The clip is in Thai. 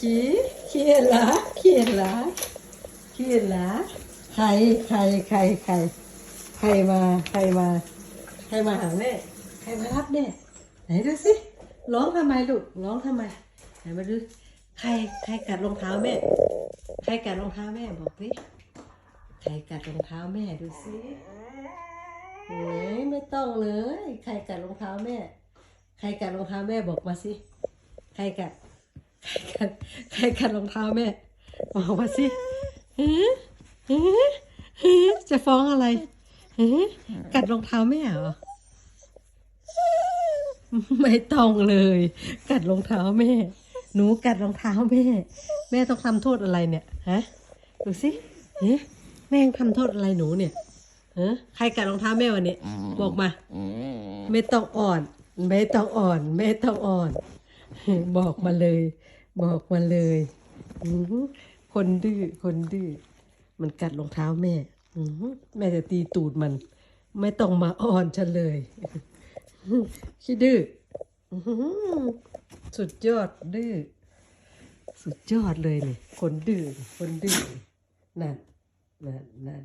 กีเขียนละเขียนละเขียนละใครใครใครใครใครมาใครมาใครมาหาแม่ใครมารับแม่ไหนดูสิร้องทำไมลูกร้องทำไมไหนมาดูใครใครกัดรองเท้าแม่ ใครกัดรองเท้าแม่บอกดิใครกัดรองเท้าแม่ดูสิเฮ้ยไม่ต้องเลย ใครกัดรองเท้าแม่ ใครกัดรองเท้าแม่บอกมาสิใครกัด กัดใครกัดรองเท้าแม่บอกมาสิหือหือหือจะฟ้องอะไรหือกัดรองเท้าแม่เหรอไม่ต้องเลย กัดรองเท้าแม่ หนูกัดรองเท้าแม่ แม่ต้องทำโทษอะไรเนี่ยฮะดูสิเฮ้แม่ยังทำโทษอะไรหนูเนี่ยฮะใครกัดรองเท้าแม่วันนี้บอกมา ไม่ต้องอ่อน ไม่ต้องอ่อน ไม่ต้องอ่อน บอกมาเลย บอกมาเลยคนดื้อคนดื้อมันกัดรองเท้าแม่แม่จะตีตูดมัน ไม่ต้องมาอ่อนฉันเลยขี้ดื้ออื้อหือสุดยอดดื้อสุดยอดเลยเนี่ยคนดื้อคนดื้อนั่นนั่นนั่น